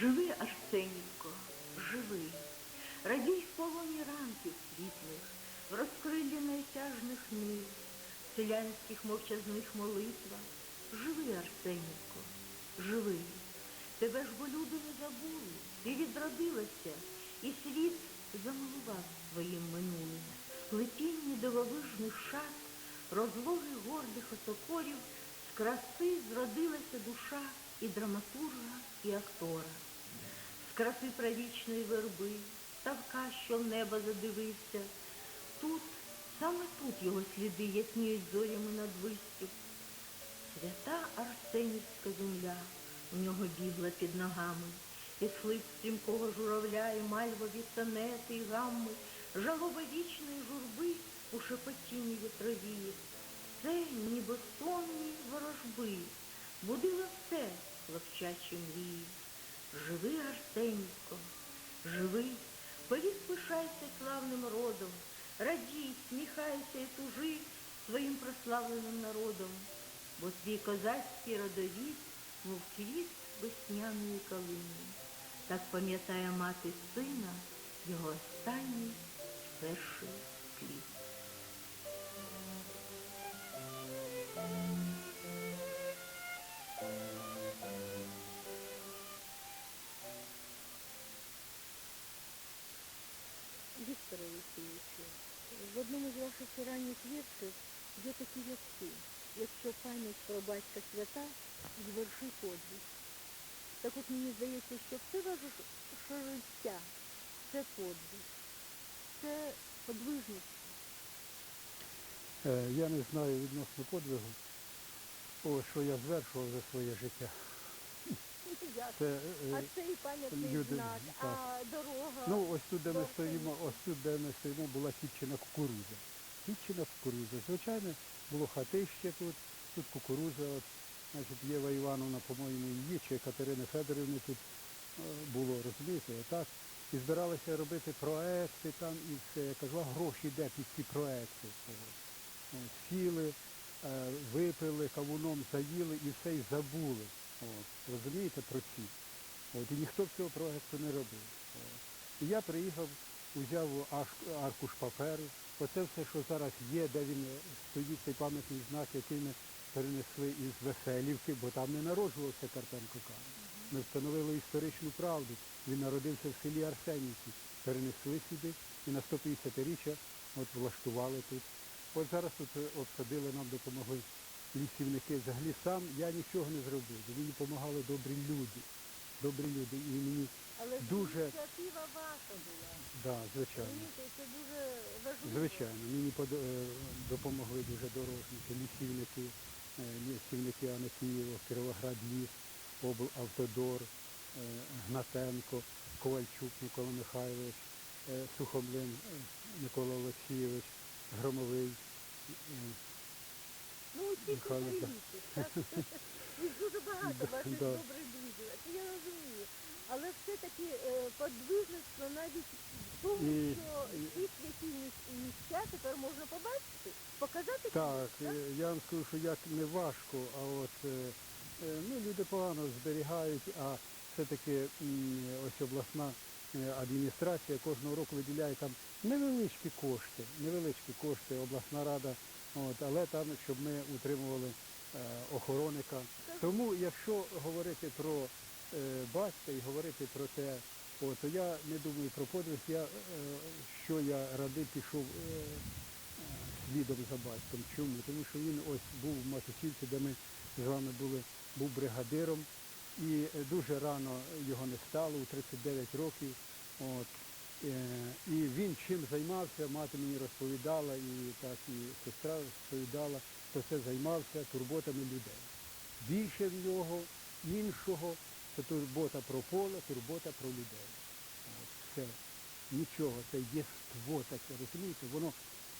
Живи, Арсенівко, живи, радій в полоні ранків світлих, в розкриллі найтяжних нив, в селянських мовчазних молитвах. Живи, Арсенівко, живи. Тебе ж бо люди не забули, ти відродилася, і світ замилував своїм минулим. Плетінні дивовижних шат, розлоги гордих осокорів, з краси зродилася душа і драматурга, і актора. З краси правічної верби, ставка, що в небо задивився. Тут, саме тут його сліди ясніють зорями над вистів. Свята Арсенівська земля у нього бігла під ногами, і слив стрімкого журавля, і мальвові сонети, і гамми, жалоба вічної журби у шепотінні вітровії. Це ніби сонні ворожби, будило все хлопчачі мрії. Живи, Арсенівко, живи, повік пишайся славним родом, радій, сміхайся і тужи своїм прославленим народом, бо твій козацький родовід, мов квіт весняної калини. Так пам'ятає мати сина його останній перший квіт. Одному з ваших ранніх віршів є такі рядки. Якщо пам'ять про батька свята, зверши подвиг. Так от мені здається, що все ваше життя це подвиг, це подвижність. Е, Я не знаю відносно подвигу, о, що я звершував за своє життя. Як? Це, А е, це і пам'ятний люди, знак, а дорога. ну, ось тут, де ми стоїмо, ось тут, де ми стоїмо, була січена кукурудза. Січена кукурудза. Звичайно, було хатище тут, тут кукурудза. От, значить, Єва Івановна, по-моєму, її чи Катерини Федорівни тут е, було, розумієте, отак. І збиралися робити проекти там і все. Я кажу, а гроші де під ці проекти? Сіли, е, випили, кавуном заїли і все і забули. От, розумієте, про ці. От, і ніхто цього проекту не робив. От. І я приїхав, узяв аркуш паперу. Оце все, що зараз є, де він стоїть, цей пам'ятний знак, який ми перенесли із Веселівки, бо там не народжувався Карпенко Карл. Ми встановили історичну правду. Він народився в селі Арсенівці. Перенесли сюди і на 150-річчя от влаштували тут. От зараз тут е, обсадили, нам допомогли лісівники. Взагалі сам я нічого не зробив. Мені допомагали добрі люди. Добрі люди. І мені, Але дуже- ініціатива ваша була. да, звичайно. Розумієте, це дуже важливо. Звичайно, мені е, допомогли дуже дорожники, лісівники, е, лісівники Анатієво, Кіровоград ліс, облавтодор, е, Гнатенко, Ковальчук Микола Михайлович, Сухомлин Микола Олексійович, Громовий. Ну, усі це привіти, так? Дуже багато ваших добрих друзів. Це я розумію. Але все-таки е, подвижництво навіть в тому, що і- ці святі місця тепер можна побачити, показати Так, е, я вам скажу, що як не важко, а от е, ну, люди погано зберігають, а все-таки ось обласна адміністрація кожного року виділяє там невеличкі кошти, невеличкі кошти, обласна рада, от, але там, щоб ми утримували е, охоронника. Тому, якщо говорити про е, батька і говорити про те, о, то я не думаю про подвиг, я, е, що я ради пішов слідом за батьком. Чому? Тому що він ось був в Матусівці, де ми з вами були, був бригадиром, і дуже рано його не стало, у 39 років. От. Е, І він чим займався, мати мені розповідала, і так і сестра розповідала, то це займався турботами людей. Більше в нього іншого це турбота про поле, турбота про людей. Все. Нічого, це єство таке, розумієте, воно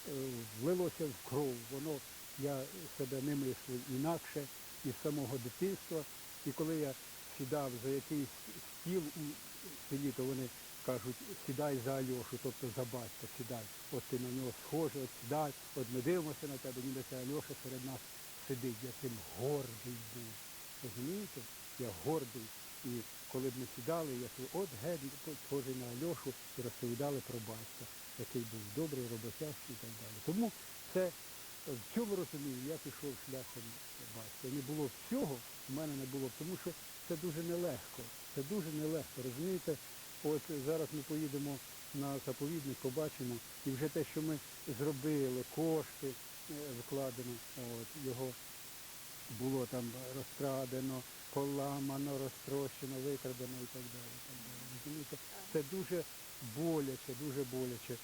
е, влилося в кров, воно, я себе не мислив інакше із самого дитинства. І коли я сідав за якийсь стіл у селі, то вони кажуть, сідай за Альошу, тобто за батька, сідай. От ти на нього схожий, от сідай, от ми дивимося на тебе, ніби це Альоша серед нас сидить. Я цим гордий був. Розумієте? Я гордий. І коли б ми сідали, я кажу, от геть схожий на Альошу і розповідали про батька, який був добрий, роботящий і так далі. Тому це в цьому розумію я пішов шляхом батька. Не було всього, в мене не було, тому що це дуже нелегко. Це дуже нелегко. Розумієте, от зараз ми поїдемо на заповідник, побачимо, і вже те, що ми зробили, кошти е, вкладено, от, його було там розкрадено, поламано, розтрощено, викрадено і так далі. І так далі. Розумієте? Це дуже боляче, дуже боляче.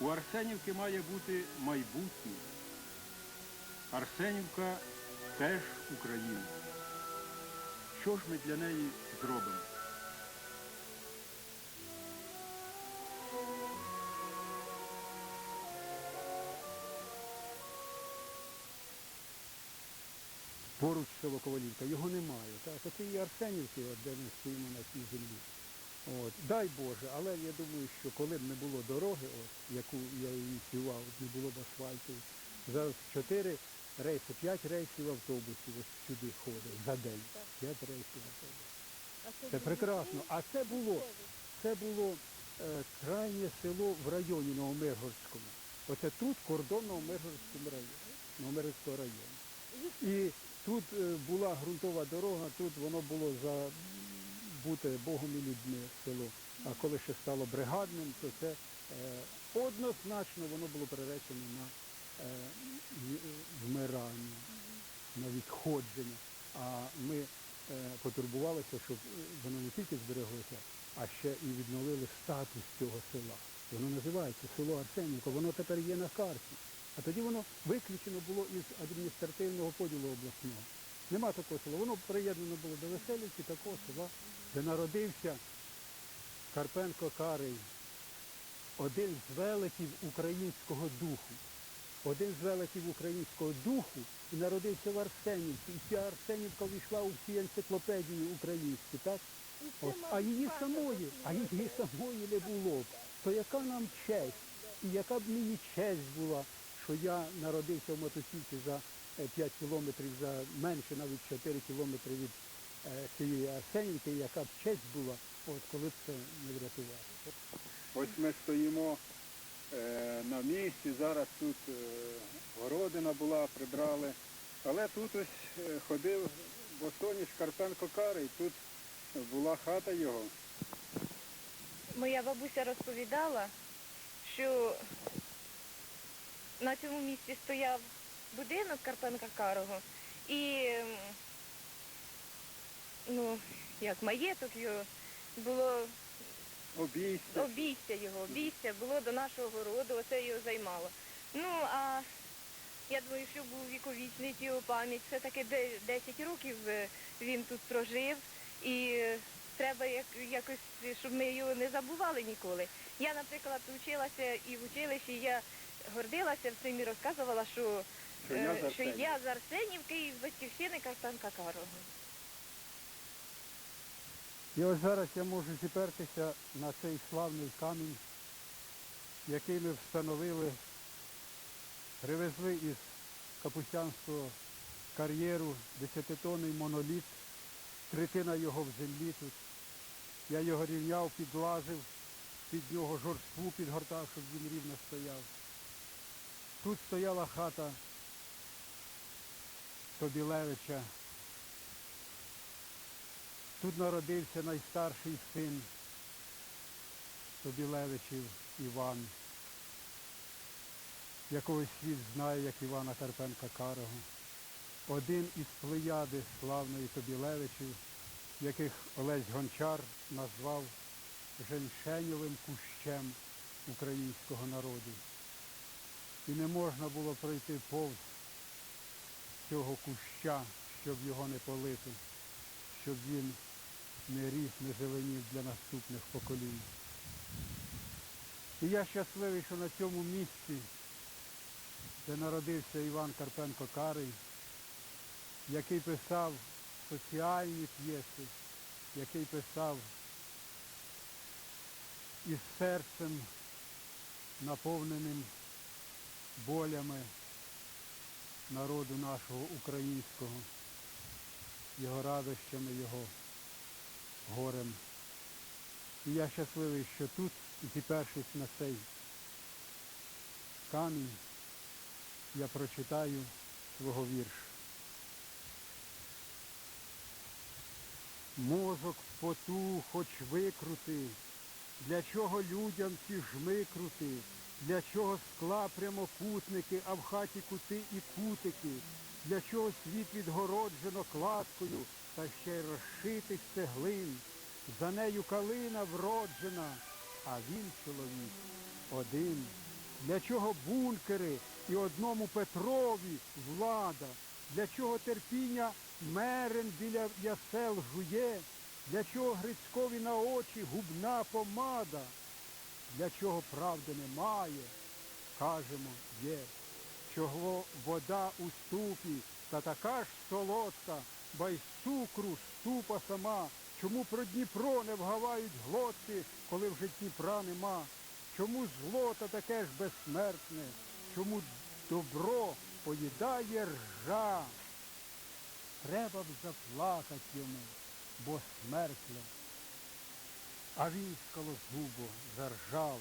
У Арсенівки має бути майбутнє. Арсенівка теж Україна. Що ж ми для неї зробимо? Поруч село його немає. Так? Оце і Арсенівки, де ми стоїмо на цій землі. От. Дай Боже, але я думаю, що коли б не було дороги, от, яку я ініціював, не було б асфальту, зараз чотири рейси, п'ять рейсів автобусів ось сюди ходить за день. П'ять рейсів автобусів. Це прекрасно. А це було, це було е, крайнє село в районі Новомиргородському. Оце тут кордон Новомиргородського району. І тут е, була ґрунтова дорога, тут воно було за бути Богом і людьми село. А коли ще стало бригадним, то це е, однозначно воно було переречено на вмирання, на відходження. А ми е, потурбувалися, щоб е, воно не тільки збереглося, а ще і відновили статус цього села. Воно називається село Арсенівка, воно тепер є на карті. А тоді воно виключено було із адміністративного поділу обласного. Нема такого села. Воно приєднано було до Веселівки, такого села, де народився Карпенко Карий, один з велетів українського духу. Один з велетів українського духу і народився в Арсенівці. І ця Арсенівка війшла у всі енциклопедії українські, так? От, а її самої, а її самої не було б. То яка нам честь? І яка б мені честь була, що я народився в мотоциклі за 5 кілометрів, за менше навіть 4 кілометри від е, цієї Арсенівки, яка б честь була, от коли б це не врятувало. Ось ми стоїмо е, на місці, зараз тут е, городина була, прибрали. Але тут ось е, ходив Босоніч Карпенко Карий, тут була хата його. Моя бабуся розповідала, що на цьому місці стояв будинок Карпенка Карого і ну, як маєток його було Обійстя. обійстя його, обійстя було до нашого городу, оце його займало. Ну, а я думаю, що був віковічний його пам'ять. Все-таки 10 років е, він тут прожив і е, треба як, якось, щоб ми його не забували ніколи. Я, наприклад, вчилася і в училищі я гордилася цим і розказувала, що, Що я е, з що Арсенівки. і з батьківщини Карпенка Карого. І ось зараз я можу зіпертися на цей славний камінь, який ми встановили, привезли із Капустянського кар'єру десятитонний моноліт, третина його в землі тут. Я його рівняв, підлазив, під нього жорству підгортав, щоб він рівно стояв. Тут стояла хата Тобілевича. Тут народився найстарший син Тобілевичів Іван, якого світ знає, як Івана Карпенка Карого. Один із плеяди славної Тобілевичів, яких Олесь Гончар назвав женьшеньовим кущем українського народу. І не можна було пройти повз цього куща, щоб його не полити, щоб він не ріс, не зеленів для наступних поколінь. І я щасливий, що на цьому місці, де народився Іван Карпенко Карий, який писав соціальні п'єси, який писав із серцем, наповненим болями народу нашого українського, його радощами, його горем. І я щасливий, що тут, зіпершись на цей камінь, я прочитаю свого вірша. Мозок поту хоч викрути, для чого людям ці жмикрути, для чого скла прямокутники, а в хаті кути і кутики, для чого світ відгороджено кладкою, та ще й розшитих цеглин. За нею калина вроджена, а він чоловік один. Для чого бункери і одному Петрові влада? Для чого терпіння мерен біля ясел жує? Для чого Грицькові на очі губна помада? Для чого правди немає? Кажемо, є. Чого вода у ступі та така ж солодка, ба й цукру ступа сама. Чому про Дніпро не вгавають глотки, коли вже Дніпра нема? Чому злота таке ж безсмертне? Чому добро поїдає ржа? Треба б заплакать йому, бо смертля. А він скалозубо заржав,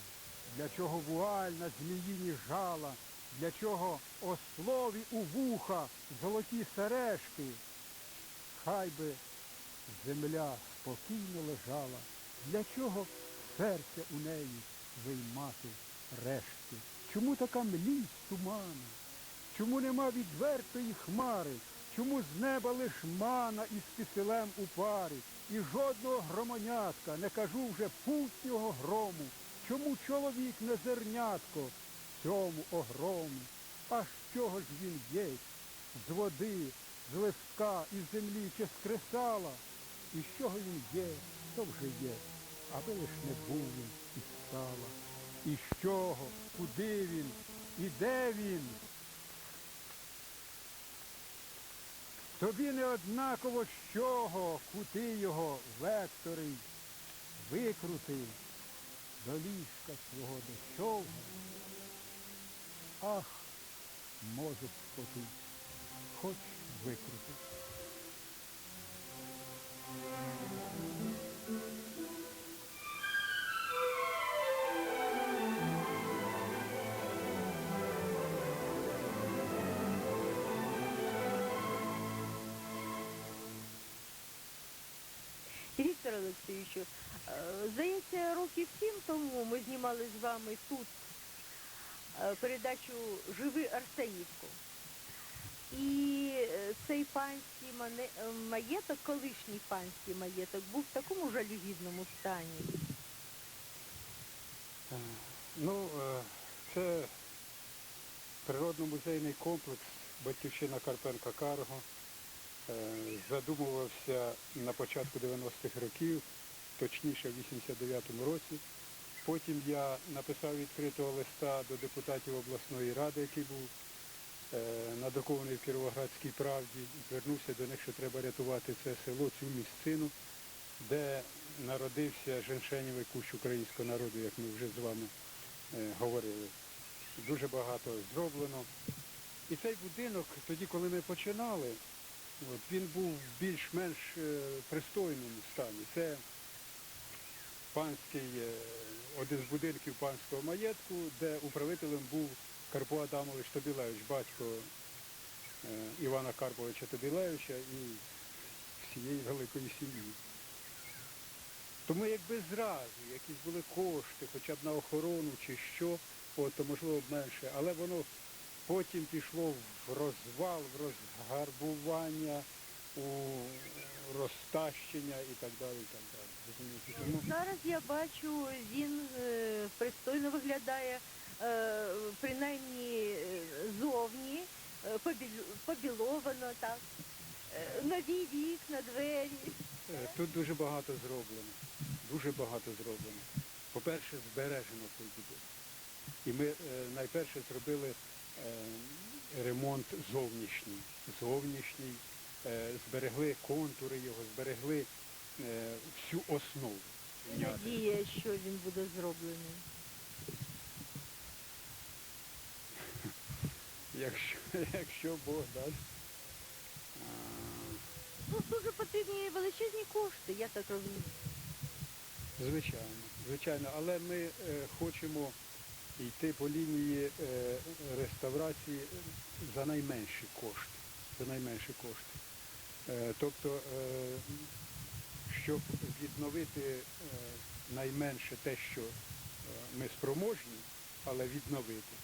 для чого вуаль на зміїні жала, для чого ослові у вуха золоті сережки. Хай би земля спокійно лежала, для чого серце у неї виймати рештки? Чому така млість тумана? Чому нема відвертої хмари? Чому з неба лиш мана із киселем у парі? І жодного громонятка, не кажу вже путнього грому. Чому чоловік не зернятко цьому огрому? А з чого ж він єсть? З води, з листка, із землі чи з кресала? І з чого він є, то вже є, аби лиш не був він і стала. І з чого, куди він, і де він? Тобі не однаково з чого, кути його, вектори, викрути, до ліжка свого дощового. Ах, мозок споту, хоч викрути. Віктор Олексійовичу, е, здається, років сім тому ми знімали з вами тут е, передачу Живи Арсенівку. І е, цей панський е, маєток, колишній панський маєток, був в такому жалюгідному стані. Е, Ну, це природно-музейний комплекс Батьківщина Карпенка Карго. Задумувався на початку 90-х років, точніше в 89-му році. Потім я написав відкритого листа до депутатів обласної ради, який був надрукований в Кіровоградській правді. Звернувся до них, що треба рятувати це село, цю місцину, де народився женшенєвий кущ українського народу, як ми вже з вами е, говорили. Дуже багато зроблено. І цей будинок, тоді, коли ми починали, от, він був в більш-менш е, пристойному стані. Це панський, е, один з будинків панського маєтку, де управителем був Карпо Адамович Тобілевич, батько е, Івана Карповича Тобілевича і всієї великої сім'ї. Тому якби зразу якісь були кошти, хоча б на охорону чи що, от, то можливо б менше, але воно потім пішло в розвал, в розгарбування, у розтащення і так далі. І так далі. Тому Зараз я бачу, він е, пристойно виглядає, принаймні е, зовні, е, побіловано так. Е, нові вікна, двері. Е, Тут дуже багато зроблено. Дуже багато зроблено. По-перше, збережено цей будинок. І ми е, найперше зробили е, ремонт зовнішній. Зовнішній, е, зберегли контури його, зберегли е, всю основу. Надія, що він буде зроблений. Якщо, якщо Бог дасть. А, дуже потрібні величезні кошти, я так розумію. Звичайно, звичайно, але ми е, хочемо йти по лінії е, реставрації за найменші кошти. За найменші кошти. Е, тобто, е, щоб відновити е, найменше те, що е, ми спроможні, але відновити,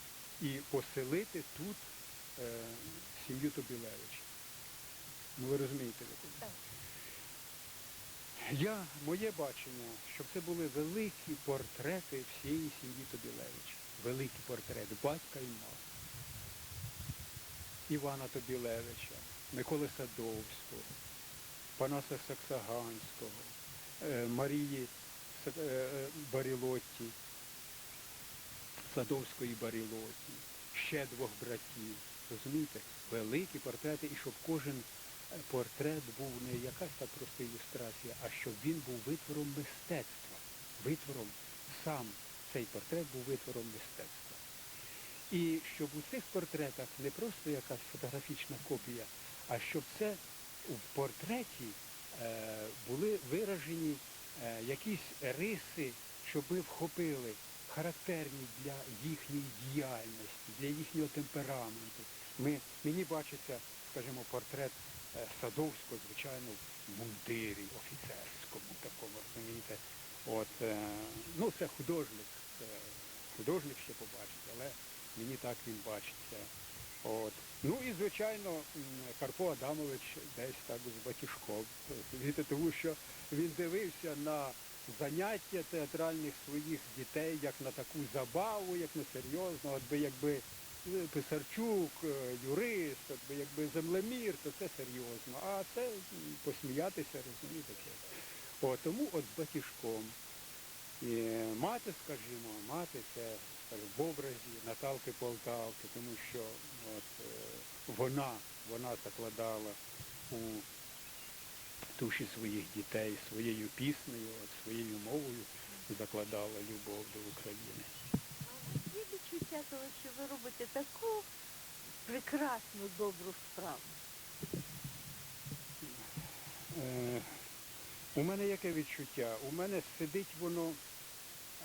і поселити тут е, сім'ю Тобілевичів. Ну ви розумієте? Так. Я, моє бачення, щоб це були великі портрети всієї сім'ї Тобілевича. Великі портрети батька і мами. Івана Тобілевича, Миколи Садовського, Панаса Саксаганського, е, Марії е, е, Барілотті, Садовської Барілотті, ще двох братів. Розумієте? Великі портрети, і щоб кожен е, портрет був не якась так проста ілюстрація, а щоб він був витвором мистецтва. Витвором сам цей портрет був витвором мистецтва. І щоб у цих портретах не просто якась фотографічна копія, а щоб це в портреті е, були виражені е, якісь риси, щоб ми вхопили характерні для їхньої діяльності, для їхнього темпераменту. Ми, мені бачиться, скажімо, портрет е, Садовського, звичайно, в мундирі офіцерському такому, розумієте. От, е, ну, це художник, художник ще побачить, але мені так він бачиться. От. Ну і, звичайно, Карпо Адамович десь так з батюшком. Тому що він дивився на заняття театральних своїх дітей як на таку забаву, як на серйозну. От би якби е, Писарчук, е, юрист, от би якби землемір, то це серйозно. А це посміятися, розумієте. О, тому от з батюшком. І мати, скажімо, мати це в образі Наталки Полтавки, тому що от, е, вона, вона закладала у душі своїх дітей своєю піснею, своєю мовою закладала любов до України. Є відчуття того, що ви робите таку прекрасну, добру справу. Е, у мене яке відчуття? У мене сидить воно,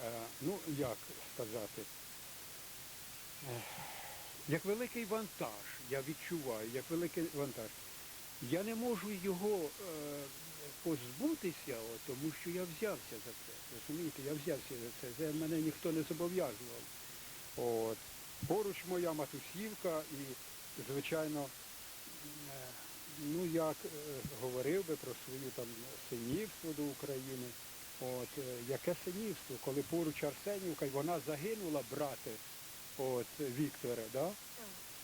е, ну як сказати, е, як великий вантаж, я відчуваю, як великий вантаж. Я не можу його е, позбутися, от, тому що я взявся за це. Розумієте, я взявся за це. Це мене ніхто не зобов'язував. От. Поруч моя матусівка і, звичайно, е, ну як е, говорив би про свою там синівство до України. От, е, яке синівство, коли поруч Арсенівка, і вона загинула, брате, от, Вікторе, да?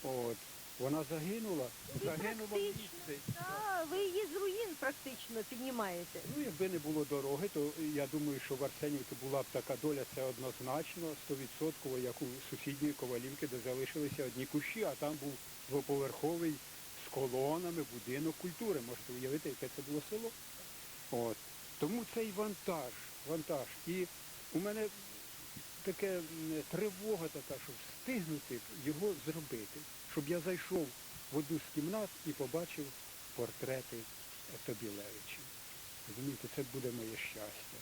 От, вона загинула, загинула в. Ви її з руїн практично піднімаєте. Ну, якби не було дороги, то я думаю, що в Арсенівці була б така доля, це однозначно, стовідсотково, як у сусідньої Ковалівки, де залишилися одні кущі, а там був двоповерховий з колонами будинок культури. Можете уявити, яке це було село. От. Тому цей вантаж, вантаж. І у мене таке тривога така, щоб встигнути його зробити, щоб я зайшов в одну з кімнат і побачив портрети Тобілевичів. Розумієте, це буде моє щастя.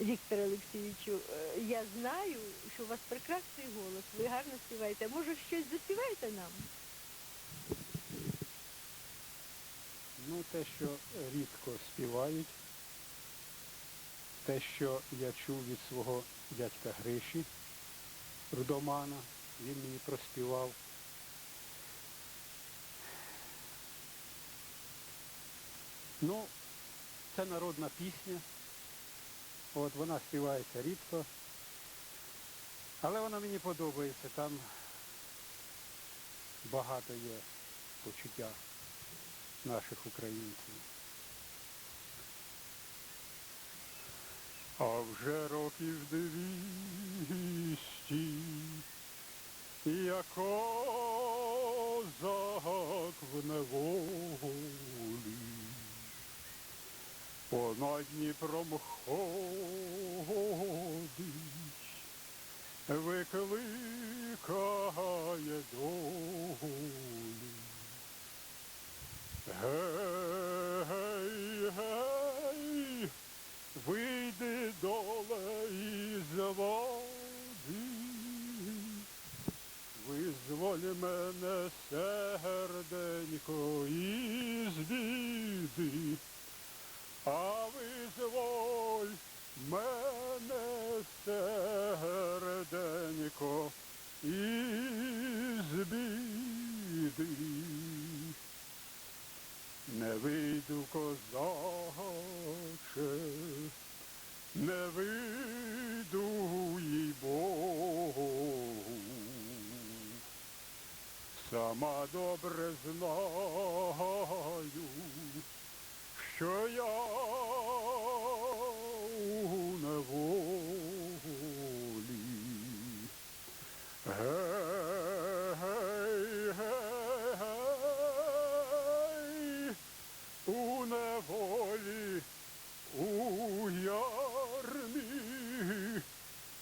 Віктор Олексійовичу, е, я знаю, що у вас прекрасний голос, ви гарно співаєте. Може, щось заспіваєте нам? Ну, те, що рідко співають, те, що я чув від свого дядька Гриші, Рудомана, він мені проспівав. Ну, це народна пісня. От вона співається рідко. Але вона мені подобається, там багато є почуття наших українців. А вже років двісті, як козак в неволі, понад Дніпром ходить, викликає долю. Гей, гей, вийди доле із води, визволь мене, серденько, із біди, а визволь мене, серденько, із біди. Не вийду, козаче, не вийду, їй Богу. Сама добре знаю, що я у неволі. Гей, гей, гей, у неволі, у ярмі,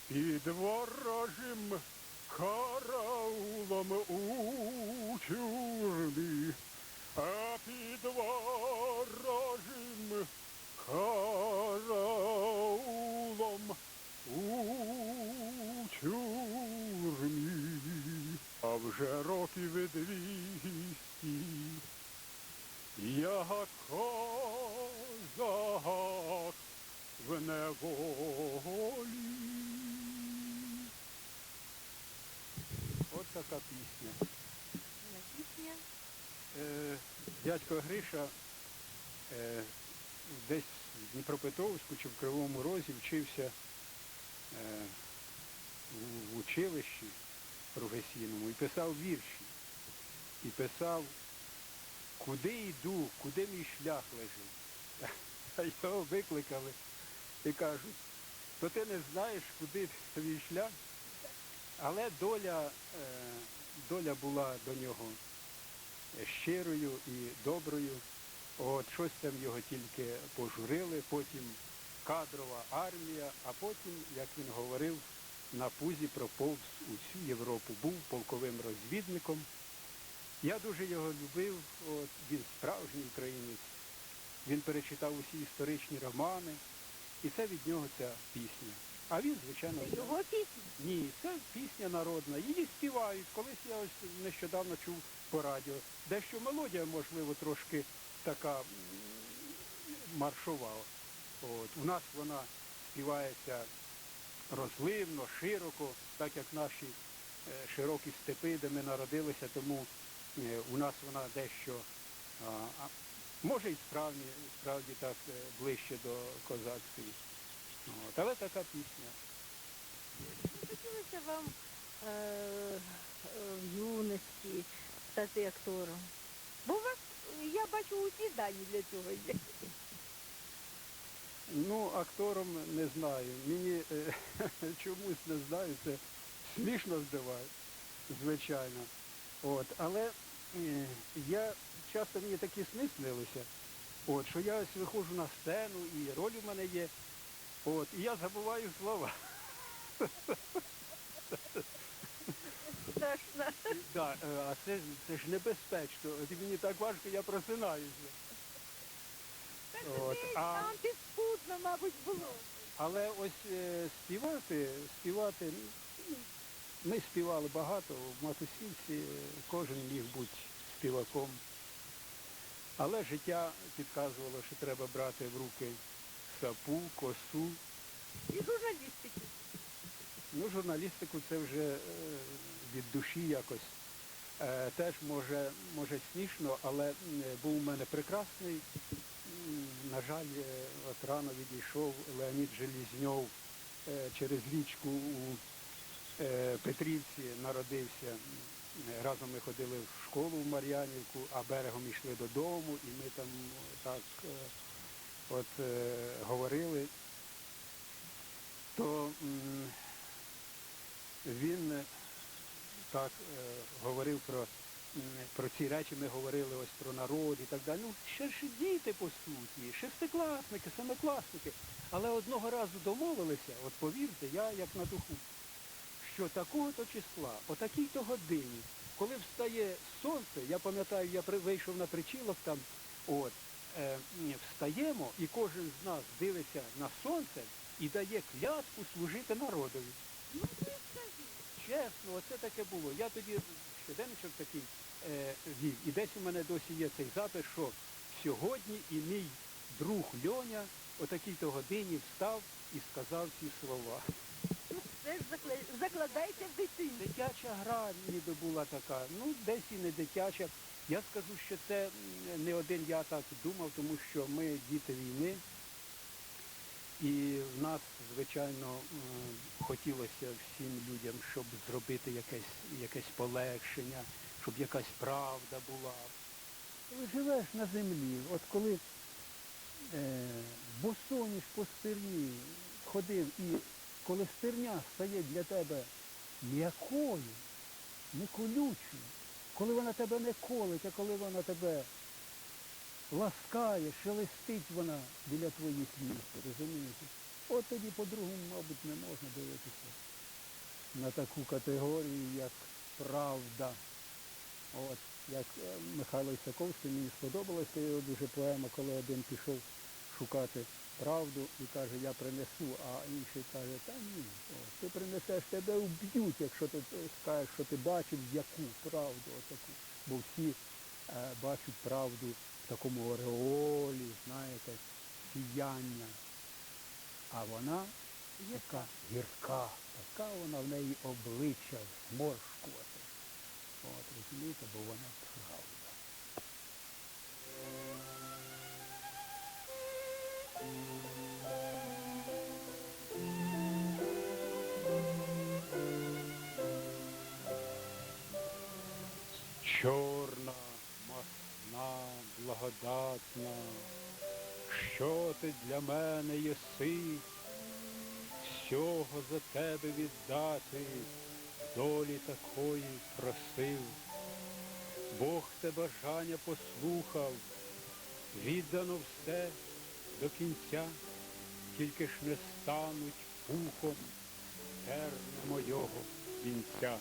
під ворожим караулом у тюрмі, а під ворожим караулом у тюрмі, а вже років двісті я козак в неволі. Така пісня. Пісня. Е, дядько Гриша е, десь в Дніпропетровську чи в Кривому Розі вчився е, в- в училищі професійному і писав вірші. І писав, куди йду, куди мій шлях лежить. А його викликали і кажуть, то ти не знаєш, куди твій шлях. Але доля, е, доля була до нього щирою і доброю. От щось там його тільки пожурили, потім кадрова армія, а потім, як він говорив, на пузі проповз усю Європу, був полковим розвідником. Я дуже його любив, от, він справжній українець. Він перечитав усі історичні романи, і це від нього ця пісня. А він, звичайно, його пісня. ні, це пісня народна. Її співають. Колись я ось нещодавно чув по радіо. Дещо мелодія, можливо, трошки така м, маршова. От. У нас вона співається розливно, широко, так як наші е, широкі степи, де ми народилися, тому е, у нас вона дещо, може і справді, справді так е, ближче до козацької. От. Але така пісня. Хотілося вам е, е, в юності стати актором. Бо у вас, я бачу, усі дані для цього є. Ну, актором не знаю. Мені е, чомусь не знаю, це смішно здаває, звичайно. От, але е, я часто мені такі сни снилися, от, що я ось виходжу на сцену і роль у мене є. От, і я забуваю слова. Страшно. Да, е, а це, це ж небезпечно. От мені так важко, я просинаюся. От, а... Там підспутно, мабуть, було. Але ось е, співати, співати, ми співали багато, в Матусівці е, кожен міг бути співаком. Але життя підказувало, що треба брати в руки сапу, косу. І журналістики. Ну, журналістику це вже е, від душі якось. Е, теж може, може смішно, але був у мене прекрасний. На жаль, е, от рано відійшов Леонід Желізньов е, через річку у е, Петрівці народився. Разом ми ходили в школу в Мар'янівку, а берегом йшли додому, і ми там так е, от е, говорили. То м, він так е, говорив про, про ці речі, ми говорили ось про народ і так далі. Ну, ще ж діти по суті, шестикласники, семикласники. Але одного разу домовилися, от повірте, я як на духу, що такого-то числа, о такій-то годині коли встає сонце, я пам'ятаю, я вийшов на причілок там, от, встаємо, і кожен з нас дивиться на сонце і дає клятву служити народові. Чесно, оце таке було. Я тоді щоденничок такий е, вів. І десь у мене досі є цей запис, що сьогодні і мій друг Льоня о такій-то годині встав і сказав ці слова. Це ж закла- закладайте в дитині. Дитяча гра ніби була така, ну десь і не дитяча. Я скажу, що це не один я так думав, тому що ми діти війни. І в нас, звичайно, хотілося всім людям, щоб зробити якесь, якесь полегшення, щоб якась правда була. Коли живеш на землі, от коли е, босоніж по стерні ходив, і коли стерня стає для тебе м'якою, не колючою, коли вона тебе не колить, а коли вона тебе ласкає, шелестить вона біля твоїх ніг, розумієте? От тоді по-другому, мабуть, не можна дивитися на таку категорію, як правда. От, як е, Михайло Ісаковський, мені сподобалася його дуже поема, коли один пішов шукати правду і каже, я принесу, а інший каже, та ні, о, ти принесеш, тебе вб'ють, якщо ти скажеш, що ти бачив яку правду отаку. Бо всі е, бачать правду в такому ореолі, знаєте, сіяння. А вона яка гірка, така вона в неї обличчя зморшкувати. От, розумієте, бо вона правда. Чорна, масна, благодатна, що ти для мене єси, всього за тебе віддати, долі такої просив. Бог те бажання послухав, віддано все до кінця, тільки ж не стануть пухом терна мойого вінця.